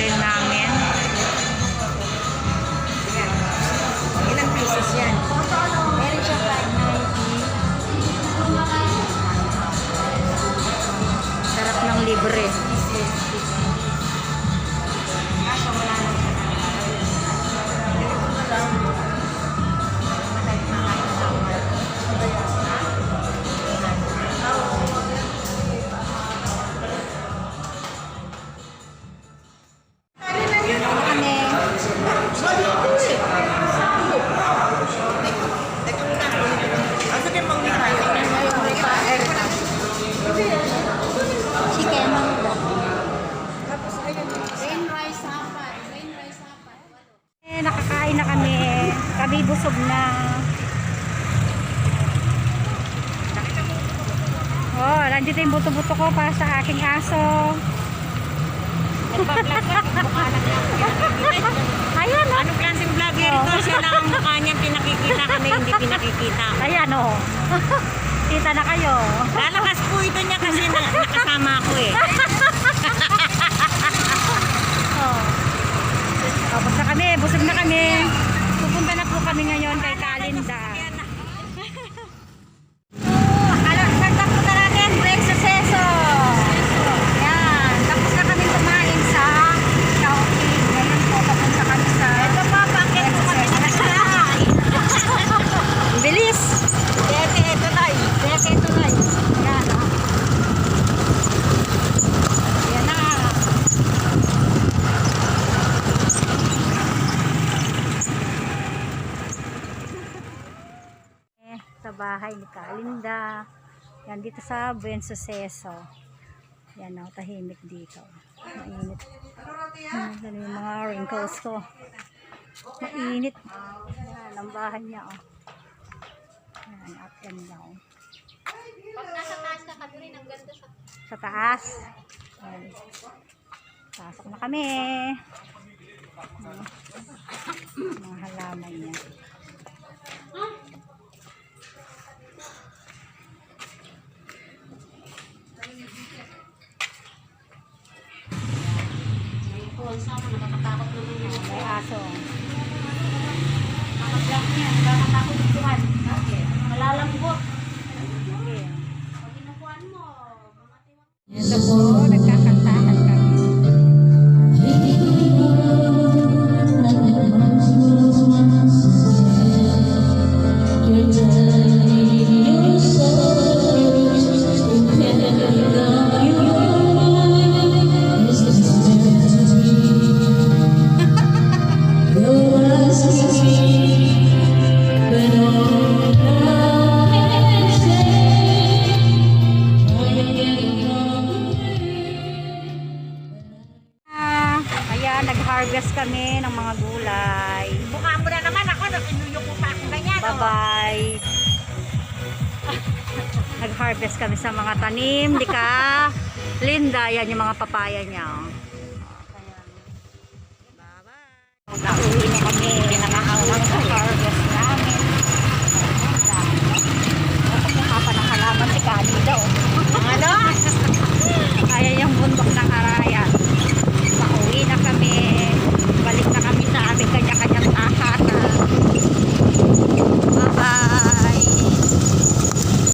rin namin. Ilang pieces yan? Meron siya 590. Sarap ng libre. Ngayon nakakain na kami. Kami busog na. Oh, nandito yung buto-buto ko para sa aking aso. Ayan o. Anong klaseng vlogger ito? Oh. Siya na ang mukha niya pinakikita kami, hindi pinakikita. Ayan o. Kita na kayo. Lalakas po ito niya kasi na, nakasama ako eh. Bahay ni Kalinda. Yan dito sa Buen Suceso. Yan o, tahimik dito. Mainit. Hmm, yan yung mga wrinkles ko. Mainit. Yan, ang bahay niya o. Yan, at yan daw. Pag nasa taas Catherine, ang ganda sa Sa taas. Yan. Pasok na kami. Yan. Mga halaman niya. Sama, nakakatakot naman yan. May aso. Mga vlog niya, nakakatakot ituan. Malalambot. kami ng mga gulay. Mukha mo na naman ako, nakinuyo ko pa ako ganyan. Bye-bye. Nag-harvest kami sa mga tanim, di ka? Linda, yan yung mga papaya niya. Bye-bye. Nauwi na kami, nakakawang kayo.